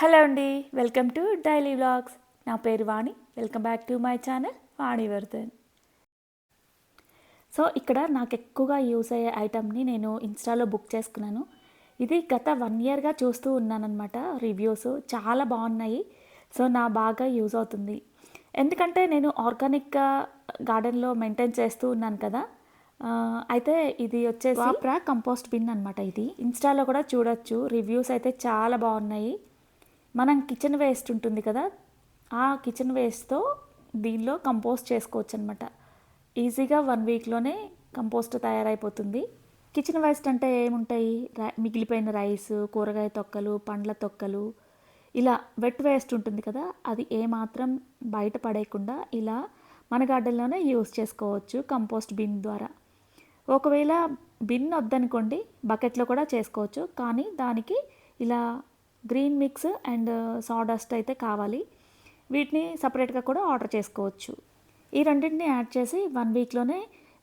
Hello అండి welcome to daily vlogs. నా పేరు Vani welcome back to my channel Vani Vardhan so ఇక్కడ నాకు ఎక్కువగా యూస్ అయ్యే ఐటమ్ని నేను ఇన్స్టాలో బుక్ చేసుకున్నాను. ఇది గత వన్ ఇయర్గా చూస్తూ ఉన్నానన్నమాట రివ్యూస్ చాలా బాగున్నాయి. సో నా బాగా యూజ్ అవుతుంది. ఎందుకంటే నేను ఆర్గానిక్గా గార్డెన్లో మెయింటైన్ చేస్తూ ఉన్నాను కదా. అయితే ఇది వచ్చేసి కంపోస్ట్ బిన్ అనమాట ఇది. ఇన్స్టాలో కూడా చూడొచ్చు రివ్యూస్ అయితే చాలా బాగున్నాయి. మనం కిచెన్ వేస్ట్ ఉంటుంది కదా ఆ కిచెన్ వేస్ట్తో దీనిలో కంపోస్ట్ చేసుకోవచ్చు అనమాట ఈజీగా వన్ వీక్లోనే కంపోస్ట్ తయారైపోతుంది. కిచెన్ వేస్ట్ అంటే ఏముంటాయి? రై- మిగిలిపోయిన రైస్ కూరగాయ తొక్కలు పండ్ల తొక్కలు ఇలా వెట్ వేస్ట్ ఉంటుంది కదా అది ఏమాత్రం బయట పడేయకుండా ఇలా మన గార్డెన్లోనే యూస్ చేసుకోవచ్చు కంపోస్ట్ బిన్ ద్వారా. ఒకవేళ బిన్ వద్దనుకోండి బకెట్లో కూడా చేసుకోవచ్చు కానీ దానికి ఇలా గ్రీన్ మిక్స్ అండ్ సాడస్ట్ అయితే కావాలి. వీటిని సపరేట్గా కూడా ఆర్డర్ చేసుకోవచ్చు. ఈ రెండింటిని యాడ్ చేసి వన్ వీక్లోనే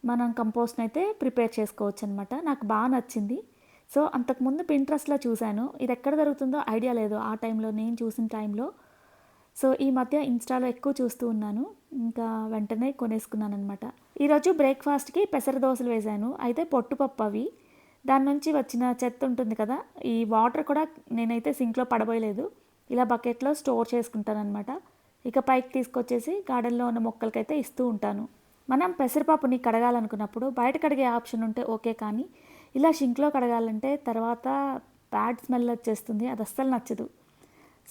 మనం కంపోస్ట్ని అయితే ప్రిపేర్ చేసుకోవచ్చు అనమాట నాకు బాగా నచ్చింది. సో అంతకుముందు పింట్రెస్ట్లో చూశాను. ఇది ఎక్కడ దొరుకుతుందో ఐడియా లేదు ఆ టైంలో నేను చూసిన టైంలో. సో ఈ మధ్య ఇన్స్టాలో ఎక్కువ చూస్తూ ఉన్నాను. ఇంకా వెంటనే కొనేసుకున్నాను అనమాట ఈరోజు బ్రేక్ఫాస్ట్కి పెసర దోశలు వేశాను అయితే పొట్టుపప్పు అవి. దాని నుంచి వచ్చిన చెత్త ఉంటుంది కదా ఈ వాటర్ కూడా నేనైతే సింక్లో పడబోయలేదు. ఇలా బకెట్లో స్టోర్ చేసుకుంటానమాట ఇక పైకి తీసుకొచ్చేసి గార్డెన్లో ఉన్న మొక్కలకైతే ఇస్తూ ఉంటాను. మనం పెసరపప్పుని కడగాలనుకున్నప్పుడు బయట కడిగే ఆప్షన్ ఉంటే ఓకే కానీ ఇలా షింక్లో కడగాలంటే తర్వాత బ్యాడ్ స్మెల్ వచ్చేస్తుంది అది అస్సలు నచ్చదు.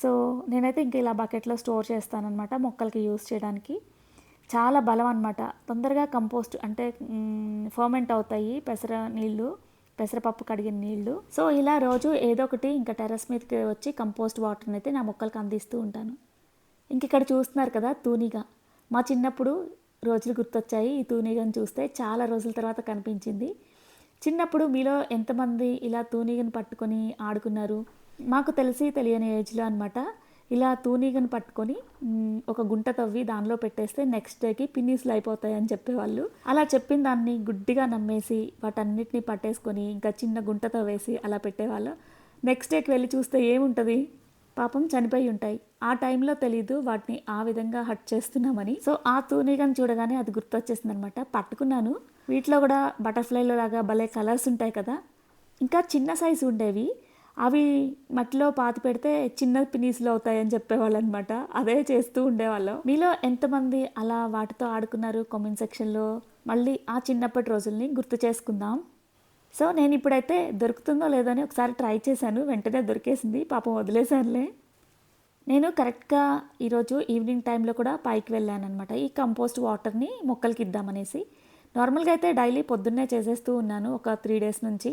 సో నేనైతే ఇంకా ఇలా బకెట్లో స్టోర్ చేస్తానమాట మొక్కలకి యూస్ చేయడానికి. చాలా బలం అనమాట తొందరగా కంపోస్ట్ అంటే ఫర్మెంట్ అవుతాయి పెసర నీళ్ళు. పెసరపప్పు కడిగిన నీళ్ళు. సో ఇలా రోజు ఏదో ఒకటి ఇంకా టెర్రస్ మీదకి వచ్చి కంపోస్ట్ వాటర్ని అయితే నా మొక్కలకి అందిస్తూ ఉంటాను. ఇంక ఇక్కడ చూస్తున్నారు కదా తూనిగా. మా చిన్నప్పుడు రోజులు గుర్తొచ్చాయి ఈ తూనీగను చూస్తే. చాలా రోజుల తర్వాత కనిపించింది. చిన్నప్పుడు మీలో ఎంతమంది ఇలా తూనిగను పట్టుకొని ఆడుకున్నారు? మాకు తెలిసి తెలియని ఏజ్లో అనమాట ఇలా తూనీగను పట్టుకొని ఒక గుంట తవ్వి దానిలో పెట్టేస్తే నెక్స్ట్ డేకి పిన్నీసులు అయిపోతాయి అని చెప్పేవాళ్ళు. అలా చెప్పిన దాన్ని గుడ్డిగా నమ్మేసి వాటన్నిటిని పట్టేసుకొని ఇంకా చిన్న గుంట తవ్వేసి అలా పెట్టేవాళ్ళు. నెక్స్ట్ డేకి వెళ్ళి చూస్తే ఏముంటుంది? పాపం చనిపోయి ఉంటాయి. ఆ టైంలో తెలీదు వాటిని ఆ విధంగా హట్ చేస్తున్నామని. సో ఆ తూనీగను చూడగానే అది గుర్తొచ్చేసింది అనమాట పట్టుకున్నాను. వీటిలో కూడా బటర్ఫ్లైలో లాగా భలే కలర్స్ ఉంటాయి కదా. ఇంకా చిన్న సైజు ఉండేవి. అవి మట్టిలో పాతి పెడితే చిన్న పినీసులు అవుతాయని చెప్పేవాళ్ళు అనమాట అదే చేస్తూ ఉండేవాళ్ళం. మీలో ఎంతమంది అలా వాటితో ఆడుకున్నారు కామెంట్ సెక్షన్లో మళ్ళీ ఆ చిన్నప్పటి రోజుల్ని గుర్తు చేసుకుందాం. సో నేను ఇప్పుడైతే దొరుకుతుందో లేదో అని ఒకసారి ట్రై చేశాను. వెంటనే దొరికేసింది. పాపం వదిలేశానులే. నేను కరెక్ట్గా ఈరోజు ఈవినింగ్ టైంలో కూడా పైకి వెళ్ళాను అనమాట ఈ కంపోస్ట్ వాటర్ని మొక్కలకి ఇద్దామనేసి. నార్మల్గా అయితే డైలీ పొద్దున్నే చేసేస్తూ ఉన్నాను ఒక త్రీ డేస్ నుంచి.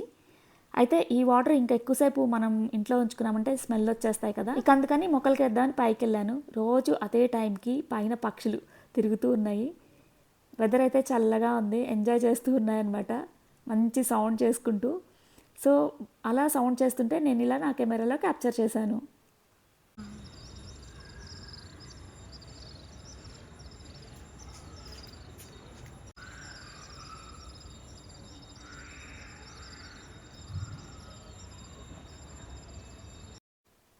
అయితే ఈ వాటర్ ఇంకా ఎక్కువసేపు మనం ఇంట్లో ఉంచుకున్నామంటే స్మెల్ వచ్చేస్తాయి కదా. ఇక అందుకని మొక్కలకి వేద్దామని పైకి వెళ్ళాను రోజు అదే టైంకి పైన పక్షులు తిరుగుతూ ఉన్నాయి. వెదర్ అయితే చల్లగా ఉంది. ఎంజాయ్ చేస్తూ ఉన్నాయన్నమాట. మంచి సౌండ్ చేసుకుంటూ. సో అలా సౌండ్ చేస్తుంటే నేను ఇలా నా కెమెరాలో క్యాప్చర్ చేశాను.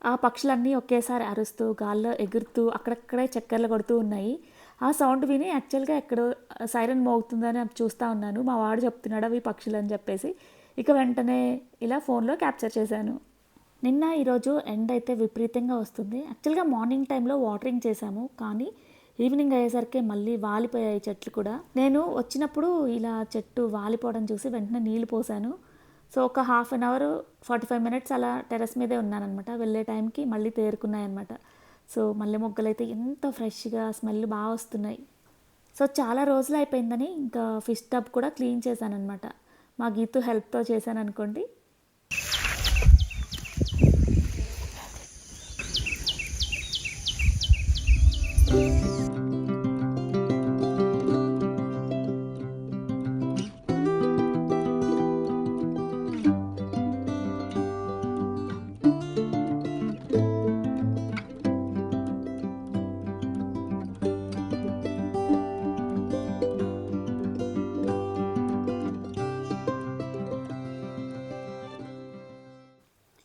ఆ పక్షులన్నీ ఒకేసారి అరుస్తూ గాల్లో ఎగురుతూ అక్కడక్కడే చక్కర్లు కొడుతూ ఉన్నాయి. ఆ సౌండ్ విని యాక్చువల్గా ఎక్కడో సైరన్ మోగుతుందని చూస్తూ ఉన్నాను. మా వాడు చెప్తున్నాడు అవి పక్షులు అని చెప్పేసి. ఇక వెంటనే ఇలా ఫోన్లో క్యాప్చర్ చేశాను. నిన్న ఈరోజు ఎండ్ అయితే విపరీతంగా వస్తుంది. యాక్చువల్గా మార్నింగ్ టైంలో వాటరింగ్ చేశాము. కానీ ఈవినింగ్ అయ్యేసరికి మళ్ళీ వాలిపోయాయి చెట్లు కూడా. నేను వచ్చినప్పుడు ఇలా చెట్టు వాలిపోవడం చూసి వెంటనే నీళ్ళు పోసాను. సో ఒక half an hour forty five minutes అలా టెర్రస్ మీదే ఉన్నానన్నమాట. వెళ్ళే టైంకి మళ్ళీ తేరుకున్నాయన్నమాట. సో మల్లె మొగ్గలు అయితే ఎంత ఫ్రెష్గా స్మెల్ బాగా వస్తున్నాయి. సో చాలా రోజులు అయిపోయిందని ఇంకా ఫిష్ టబ్ కూడా క్లీన్ చేశానమాట మా గీతు హెల్ప్తో చేశాను అనుకోండి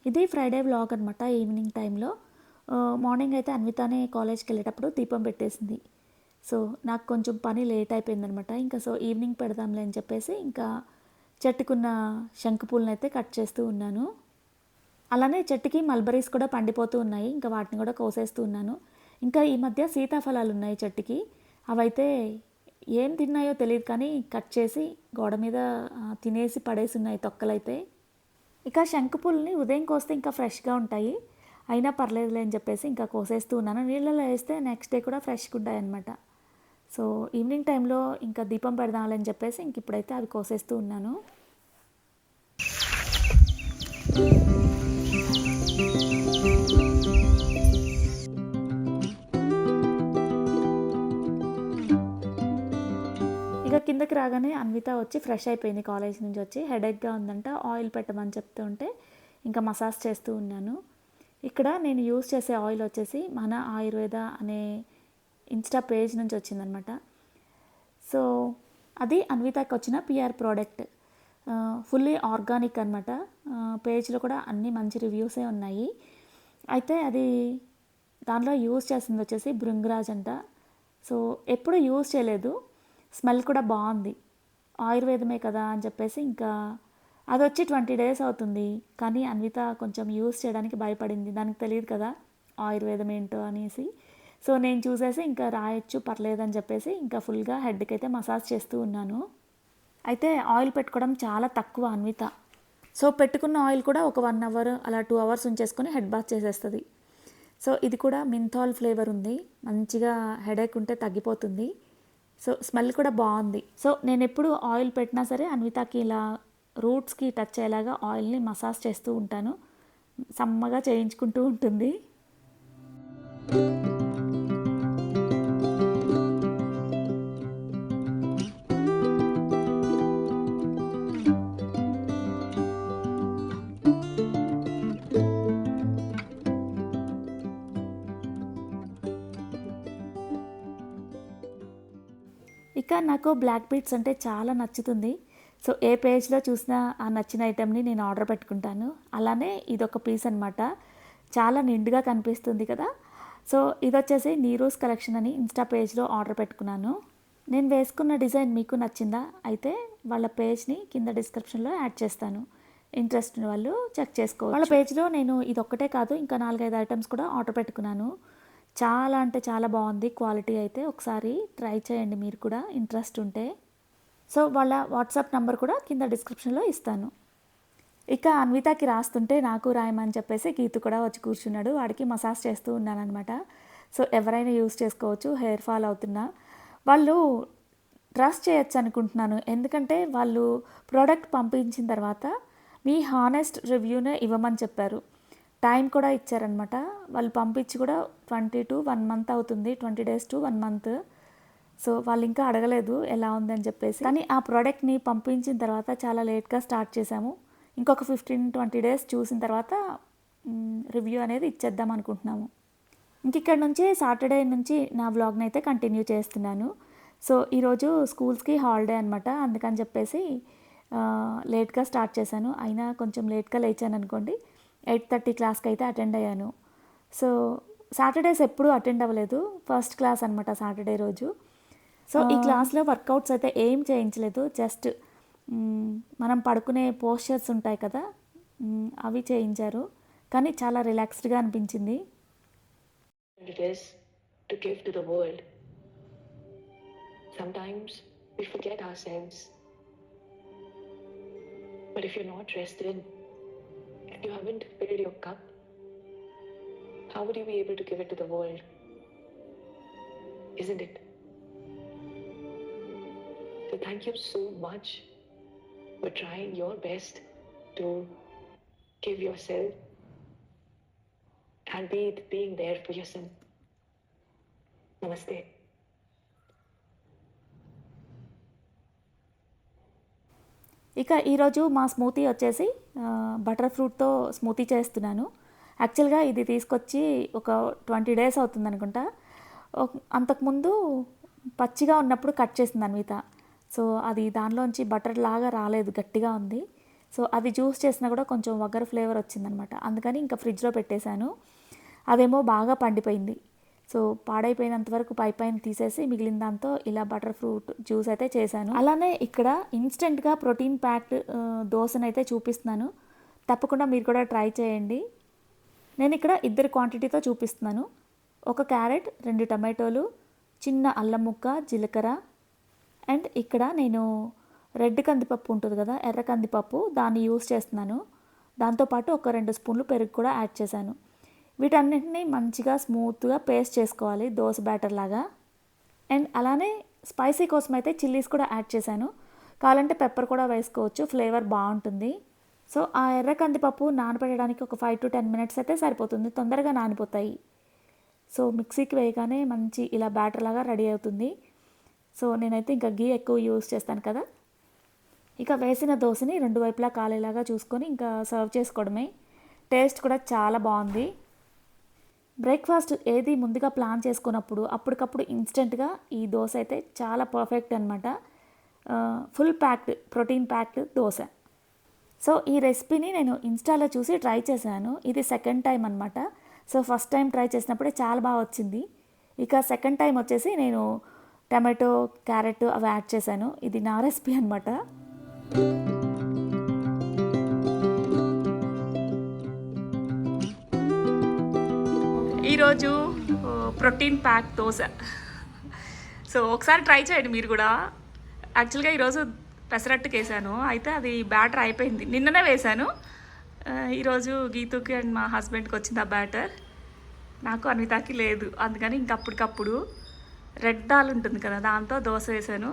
ఇది ఫ్రైడే వ్లాగ్ అనమాట ఈవినింగ్ టైంలో. మార్నింగ్ అయితే అన్వితానే కాలేజ్కి వెళ్ళేటప్పుడు దీపం పెట్టేసింది. సో నాకు కొంచెం పని లేట్ అయిపోయిందనమాట ఇంకా సో ఈవినింగ్ పెడదాంలే అని చెప్పేసి ఇంకా చెట్టుకున్న శంకుపూలను అయితే కట్ చేస్తూ ఉన్నాను. అలానే చెట్టుకి మల్బరీస్ కూడా పండిపోతూ ఉన్నాయి. ఇంకా వాటిని కూడా కోసేస్తూ ఉన్నాను. ఇంకా ఈ మధ్య సీతాఫలాలు ఉన్నాయి చెట్టుకి. అవైతే ఏం తిన్నాయో తెలియదు కానీ కట్ చేసి గోడ మీద తినేసి పడేసి ఉన్నాయి తొక్కలైతే. ఇక శంకుపూలని ఉదయం కోస్తే ఇంకా ఫ్రెష్గా ఉంటాయి. అయినా పర్లేదులే అని చెప్పేసి ఇంకా కోసేస్తూ ఉన్నాను. నీళ్ళలో వేస్తే నెక్స్ట్ డే కూడా ఫ్రెష్గా ఉంటాయి అనమాట సో ఈవినింగ్ టైంలో ఇంకా దీపం పెడదామని చెప్పేసి ఇంక ఇప్పుడైతే అవి కోసేస్తూ ఉన్నాను. కిందకి రాగానే అన్విత వచ్చి ఫ్రెష్ అయిపోయింది కాలేజ్ నుంచి వచ్చి. హెడేక్గా ఉందంట ఆయిల్ పెట్టమని చెప్తూ ఉంటే ఇంకా మసాజ్ చేస్తూ ఉన్నాను. ఇక్కడ నేను యూస్ చేసే ఆయిల్ వచ్చేసి మన ఆయుర్వేద అనే ఇన్స్టా పేజ్ నుంచి వచ్చిందనమాట సో అది అన్వితాకి వచ్చిన పిఆర్ ప్రోడక్ట్ ఫుల్లీ ఆర్గానిక్ అనమాట పేజ్లో కూడా అన్ని మంచి రివ్యూసే ఉన్నాయి. అయితే అది దానిలో యూజ్ చేసింది వచ్చేసి భృంగరాజ్ అంట. సో ఎప్పుడు యూజ్ చేయలేదు. స్మెల్ కూడా బాగుంది. ఆయుర్వేదమే కదా అని చెప్పేసి ఇంకా అది వచ్చి ట్వంటీ డేస్ అవుతుంది. కానీ అన్విత కొంచెం యూస్ చేయడానికి భయపడింది. దానికి తెలియదు కదా ఆయుర్వేదం ఏంటో అనేసి. సో నేను చూసేసి ఇంకా రాయొచ్చు పర్లేదని చెప్పేసి ఇంకా ఫుల్గా హెడ్కి అయితే మసాజ్ చేస్తూ ఉన్నాను. అయితే ఆయిల్ పెట్టుకోవడం చాలా తక్కువ అన్విత. సో పెట్టుకున్న ఆయిల్ కూడా ఒక వన్ అవర్ అలా టూ అవర్స్ ఉంచేసుకొని హెడ్ బాత్ చేసేస్తుంది. సో ఇది కూడా మింథాల్ ఫ్లేవర్ ఉంది. మంచిగా హెడేక్ ఉంటే తగ్గిపోతుంది. సో స్మెల్ కూడా బాగుంది. సో నేను ఎప్పుడు ఆయిల్ పెట్టినా సరే అన్వితాకి ఇలా రూట్స్కి టచ్ అయ్యేలాగా ఆయిల్ని మసాజ్ చేస్తూ ఉంటాను. సమ్మగా చేయించుకుంటూ ఉంటుంది. ఇంకా నాకు బ్లాక్ బీట్స్ అంటే చాలా నచ్చుతుంది. సో ఏ పేజ్లో చూసినా ఆ నచ్చిన ఐటెంని నేను ఆర్డర్ పెట్టుకుంటాను. అలానే ఇదొక పీస్ అనమాట చాలా నిండుగా కనిపిస్తుంది కదా. సో ఇది వచ్చేసి నీరోస్ కలెక్షన్ అని ఇన్స్టా పేజ్లో ఆర్డర్ పెట్టుకున్నాను. నేను వేసుకున్న డిజైన్ మీకు నచ్చిందా? అయితే వాళ్ళ పేజ్ని కింద డిస్క్రిప్షన్లో యాడ్ చేస్తాను. ఇంట్రెస్ట్ ఉన్న వాళ్ళు చెక్ చేసుకో వాళ్ళ పేజ్లో నేను ఇది ఒక్కటే కాదు ఇంకా నాలుగైదు ఐటమ్స్ కూడా ఆర్డర్ పెట్టుకున్నాను. చాలా అంటే చాలా బాగుంది. క్వాలిటీ అయితే ఒకసారి ట్రై చేయండి మీరు కూడా. ఇంట్రెస్ట్ ఉంటే. సో వాళ్ళ వాట్సాప్ నెంబర్ కూడా కింద డిస్క్రిప్షన్లో ఇస్తాను. ఇక అన్వితాకి రాస్తుంటే నాకు రాయమని చెప్పేసి గీతు కూడా వచ్చి కూర్చున్నాడు. వాడికి మసాజ్ చేస్తూ ఉన్నానమాట సో ఎవరైనా యూస్ చేసుకోవచ్చు. హెయిర్ ఫాల్ అవుతున్నా. వాళ్ళు ట్రస్ట్ చేయొచ్చు అనుకుంటున్నాను. ఎందుకంటే వాళ్ళు ప్రోడక్ట్ పంపించిన తర్వాత మీ హానెస్ట్ రివ్యూనే ఇవ్వమని చెప్పారు. టైం కూడా ఇచ్చారనమాట వాళ్ళు పంపించి కూడా ట్వంటీ టు వన్ మంత్ అవుతుంది. Twenty days to one month. So వాళ్ళు ఇంకా అడగలేదు ఎలా ఉందని చెప్పేసి. కానీ ఆ ప్రోడక్ట్ని పంపించిన తర్వాత చాలా లేట్గా స్టార్ట్ చేశాము. ఇంకొక ఫిఫ్టీన్ ట్వంటీ డేస్ చూసిన తర్వాత రివ్యూ అనేది ఇచ్చేద్దాం అనుకుంటున్నాము. ఇంక ఇక్కడ నుంచి సాటర్డే నుంచి నా వ్లాగ్ని అయితే కంటిన్యూ చేస్తున్నాను. సో ఈరోజు స్కూల్స్కి హాలిడే అనమాట అందుకని చెప్పేసి లేట్గా స్టార్ట్ చేశాను. అయినా కొంచెం లేట్గా లేచాను అనుకోండి. ఎయిట్ థర్టీ క్లాస్కి అయితే అటెండ్ అయ్యాను. సో సాటర్డేస్ ఎప్పుడూ అటెండ్ అవ్వలేదు. ఫస్ట్ క్లాస్ అనమాట సాటర్డే రోజు. సో ఈ క్లాస్లో వర్కౌట్స్ అయితే ఏం చేయించలేదు. జస్ట్ మనం పడుకునే పోస్చర్స్ ఉంటాయి కదా అవి చేయించారు. కానీ చాలా రిలాక్స్డ్గా అనిపించింది. It is to give to the world. Sometimes we forget ourselves. But if you're not rested, you haven't filled your cup, how would you be able to give it to the world? Isn't it? So thank you so much for trying your best to give yourself and be being there for your son. Namaste. ఇక ఈరోజు మా smoothie వచ్చేసి butter ఫ్రూట్తో smoothie చేస్తున్నాను. యాక్చువల్గా ఇది తీసుకొచ్చి ఒక twenty days అవుతుంది అనుకుంటా. అంతకుముందు పచ్చిగా ఉన్నప్పుడు కట్ చేసింది అన్విత. సో అది దానిలోంచి బటర్ లాగా రాలేదు గట్టిగా ఉంది. సో అది జ్యూస్ చేసినా కూడా కొంచెం వగర్ ఫ్లేవర్ వచ్చిందనమాట. అందుకని ఇంకా ఫ్రిడ్జ్లో పెట్టేశాను. అదేమో బాగా పండిపోయింది. సో పాడైపోయినంత వరకు పై పైన తీసేసి మిగిలిన దాంతో ఇలా బటర్ ఫ్రూట్ జ్యూస్ అయితే చేశాను. అలానే ఇక్కడ ఇన్స్టెంట్గా ప్రోటీన్ ప్యాక్డ్ దోశనైతే చూపిస్తున్నాను. తప్పకుండా మీరు కూడా ట్రై చేయండి. నేను ఇక్కడ ఇద్దరు క్వాంటిటీతో చూపిస్తున్నాను. ఒక క్యారెట్ రెండు టమాటోలు చిన్న అల్లం ముక్క జీలకర్ర. అండ్ ఇక్కడ నేను రెడ్ కందిపప్పు ఉంటుంది కదా ఎర్ర కందిపప్పు దాన్ని యూస్ చేస్తున్నాను. దాంతోపాటు ఒక రెండు స్పూన్లు పెరుగు కూడా యాడ్ చేశాను. వీటన్నిటిని మంచిగా స్మూత్గా పేస్ట్ చేసుకోవాలి దోశ బ్యాటర్ లాగా. అండ్ అలానే స్పైసీ కోసం అయితే చిల్లీస్ కూడా యాడ్ చేశాను. కావాలంటే పెప్పర్ కూడా వేసుకోవచ్చు ఫ్లేవర్ బాగుంటుంది. సో ఆ ఎర్ర కందిపప్పు నానబెట్టడానికి ఒక ఫైవ్ టు టెన్ మినిట్స్ అయితే సరిపోతుంది తొందరగా నానిపోతాయి. సో మిక్సీకి వేయగానే మంచి ఇలా బ్యాటర్ లాగా రెడీ అవుతుంది. సో నేనైతే ఇంకా గీ ఎక్కువ యూస్ చేస్తాను కదా. ఇక వేసిన దోశని రెండు వైపులా కాలేలాగా చూసుకొని ఇంకా సర్వ్ చేసుకోవడమే. టేస్ట్ కూడా చాలా బాగుంది. బ్రేక్ఫాస్ట్ ఏది ముందుగా ప్లాన్ చేసుకున్నప్పుడు అప్పటికప్పుడు ఇన్స్టెంట్గా ఈ దోశ అయితే చాలా పర్ఫెక్ట్ అనమాట full packed protein packed dosa. So ఈ రెసిపీని నేను ఇన్స్టాలో చూసి ట్రై చేశాను. ఇది సెకండ్ టైం అనమాట సో ఫస్ట్ టైం ట్రై చేసినప్పుడే చాలా బాగా వచ్చింది. ఇక సెకండ్ టైం వచ్చేసి నేను టమాటో క్యారెట్ అవి యాడ్ చేశాను. ఇది నా రెసిపీ అనమాట ఈరోజు ప్రోటీన్ ప్యాక్ దోశ. సో ఒకసారి ట్రై చేయండి మీరు కూడా. యాక్చువల్గా ఈరోజు పెసరట్టుకు వేసాను అయితే అది బ్యాటర్ అయిపోయింది. నిన్ననే వేశాను. ఈరోజు గీతుకి అండ్ మా హస్బెండ్కి వచ్చింది ఆ బ్యాటర్. నాకు అన్వితాకి లేదు. అందుకని ఇంక అప్పటికప్పుడు రెడ్ దాల్ ఉంటుంది కదా దాంతో దోశ వేసాను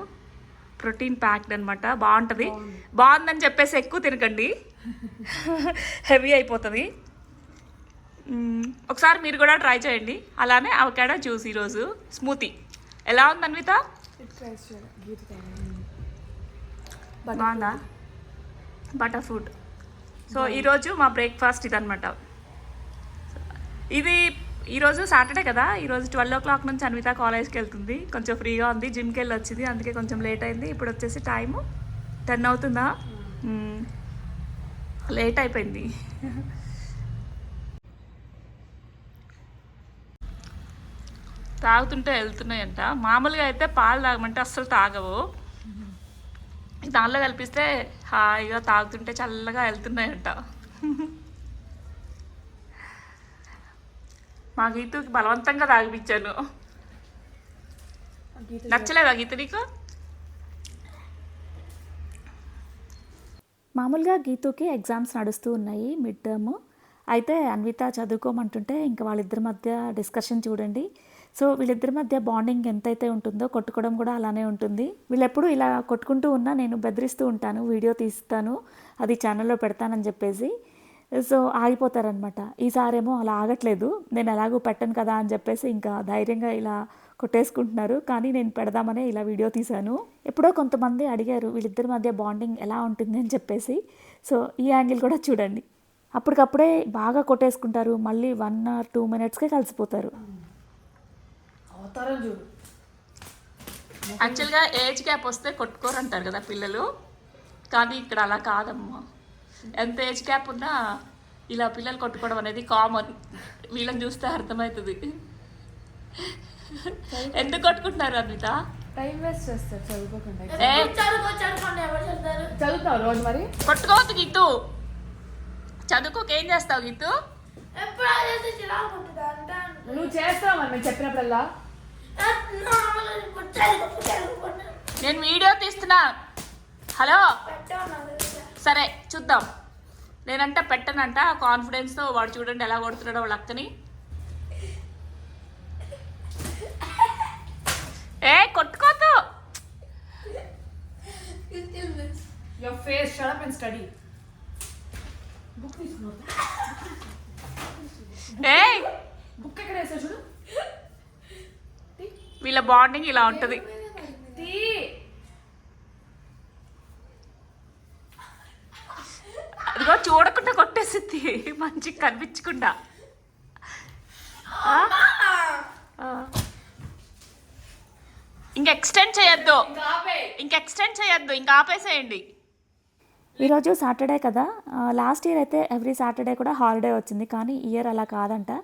ప్రోటీన్ ప్యాక్డ్ అనమాట బాగుంటుంది. బాగుందని చెప్పేసి ఎక్కువ తినకండి. హెవీ అయిపోతుంది. ఒకసారి మీరు కూడా ట్రై చేయండి. అలానే అవకాడో జ్యూస్ ఈరోజు. స్మూతీ. ఎలా ఉంది అన్విత? బాగుందా? Butter fruit. సో ఈరోజు మా బ్రేక్ఫాస్ట్ ఇదనమాట ఇది ఈరోజు సాటర్డే కదా? ఈరోజు ట్వెల్వ్ ఓ క్లాక్ నుంచి అన్విత కాలేజ్కి వెళ్తుంది. కొంచెం ఫ్రీగా ఉంది. జిమ్కి వెళ్ళి వచ్చింది అందుకే కొంచెం లేట్ అయింది. ఇప్పుడు వచ్చేసి టైము టెన్ అవుతుందా. లేట్ అయిపోయింది. తాగుతుంటే వెళ్తున్నాయంట. మామూలుగా అయితే పాలు తాగమంటే అస్సలు తాగవు. దానిలో కల్పిస్తే హాయిగా తాగుతుంటే చల్లగా వెళ్తున్నాయంట. మా గీతుకి బలవంతంగా తాగిపించాను. నచ్చలేదా గీత నీకు? మామూలుగా గీతుకి ఎగ్జామ్స్ నడుస్తూ ఉన్నాయి మిడ్ టర్మ్. అయితే అన్విత చదువుకోమంటుంటే ఇంకా వాళ్ళిద్దరి మధ్య డిస్కషన్ చూడండి. సో వీళ్ళిద్దరి మధ్య బాండింగ్ ఎంతైతే ఉంటుందో కొట్టుకోవడం కూడా అలానే ఉంటుంది. వీళ్ళెప్పుడు ఇలా కొట్టుకుంటూ ఉన్నా నేను బెదిరిస్తూ ఉంటాను వీడియో తీస్తాను అది ఛానల్లో పెడతానని చెప్పేసి. సో ఆగిపోతారనమాట ఈసారేమో అలా ఆగట్లేదు నేను ఎలాగో పెట్టను కదా అని చెప్పేసి ఇంకా ధైర్యంగా ఇలా కొట్టేసుకుంటున్నారు. కానీ నేను పెడదామనే ఇలా వీడియో తీశాను. ఎప్పుడో కొంతమంది అడిగారు వీళ్ళిద్దరి మధ్య బాండింగ్ ఎలా ఉంటుంది అని చెప్పేసి. సో ఈ యాంగిల్ కూడా చూడండి. అప్పటికప్పుడే బాగా కొట్టేసుకుంటారు మళ్ళీ వన్ ఆర్ టూ మినిట్స్కే కలిసిపోతారు. చూడు. యాక్చువల్గా ఏజ్ గ్యాప్ వస్తే కొట్టుకోరు అంటారు కదా పిల్లలు. కానీ ఇక్కడ అలా కాదమ్మా. ఎంత ఏజ్ గ్యాప్ ఉన్నా ఇలా పిల్లలు కొట్టుకోవడం అనేది కామన్ వీళ్ళని చూస్తే అర్థమవుతుంది. ఎందుకు కొట్టుకుంటున్నారు అన్విత టైం వేస్ట్ చేస్తారు చదువుకోకుండా. ఏ? చదువుతావు రోజు మరి? కొట్టుకోవద్దు గీతు చదువుకోక ఏం చేస్తావు గీతు నువ్వు చేస్తావు మరి మేము చెప్పినప్పుడల్లా. నేను వీడియో తీస్తున్నా. హలో? సరే చూద్దాం. నేనంట పెట్టనంట కాన్ఫిడెన్స్తో వాడు చూడండి ఎలా కొడుతున్నాడో వాళ్ళ అక్కని. ఏ your face and study book A book ఎక్కడ వేసావు చూడు? వీళ్ళ బాండింగ్ ఇలా ఉంటుంది. అదిగో చూడకుండా కొట్టేసింది. మంచి కనిపించకుండా. ఆ? ఆ. ఇంక ఎక్స్టెండ్ చేయొద్దు. ఇంక ఎక్స్టెండ్ చేయొద్దు. ఇంకా ఆపేసేయండి. ఈరోజు సాటర్డే కదా. లాస్ట్ ఇయర్ అయితే ఎవ్రీ సాటర్డే కూడా హాలిడే వచ్చింది. కానీ ఇయర్ అలా కాదంట.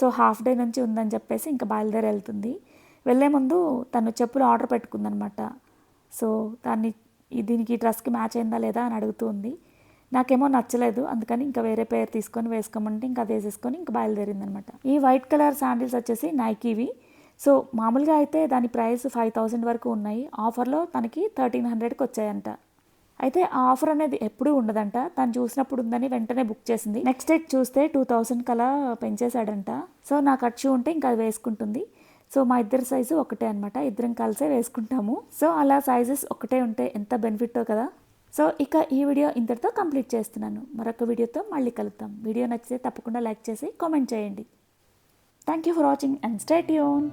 సో హాఫ్ డే నుంచి ఉందని చెప్పేసి ఇంకా బయలుదేరి వెళ్తుంది. వెళ్ళే ముందు తను చెప్పులు ఆర్డర్ పెట్టుకుందనమాట. సో దాన్ని దీనికి డ్రెస్కి మ్యాచ్ అయిందా లేదా అని అడుగుతూ ఉంది నాకేమో నచ్చలేదు అందుకని ఇంకా వేరే పేరు తీసుకొని వేసుకోమంటే ఇంకా అది వేసేసుకొని ఇంకా బయలుదేరిందనమాట. ఈ వైట్ కలర్ శాండిల్స్ వచ్చేసి నైకీవి. సో మామూలుగా అయితే దాని ప్రైస్ ఫైవ్ థౌజండ్ వరకు ఉన్నాయి. ఆఫర్లో తనకి థర్టీన్ హండ్రెడ్కి వచ్చాయంట. అయితే ఆ ఆఫర్ అనేది ఎప్పుడూ ఉండదంట. తను చూసినప్పుడు ఉందని వెంటనే బుక్ చేసింది. నెక్స్ట్ డేట్ చూస్తే టూ థౌసండ్ కలా పెంచేశాడంట. సో నాకు ఖర్చు ఉంటే ఇంకా అది వేసుకుంటుంది. సో మా ఇద్దరి సైజు ఒకటే అనమాట ఇద్దరం కలిసే వేసుకుంటాము. సో అలా సైజెస్ ఒకటే ఉంటే ఎంత బెనిఫిట్టో కదా. సో ఇక ఈ వీడియో ఇంతటితో కంప్లీట్ చేస్తున్నాను. మరొక వీడియోతో మళ్ళీ కలుద్దాం. వీడియో నచ్చితే తప్పకుండా లైక్ చేసి కామెంట్ చేయండి. Thank you for watching and stay tune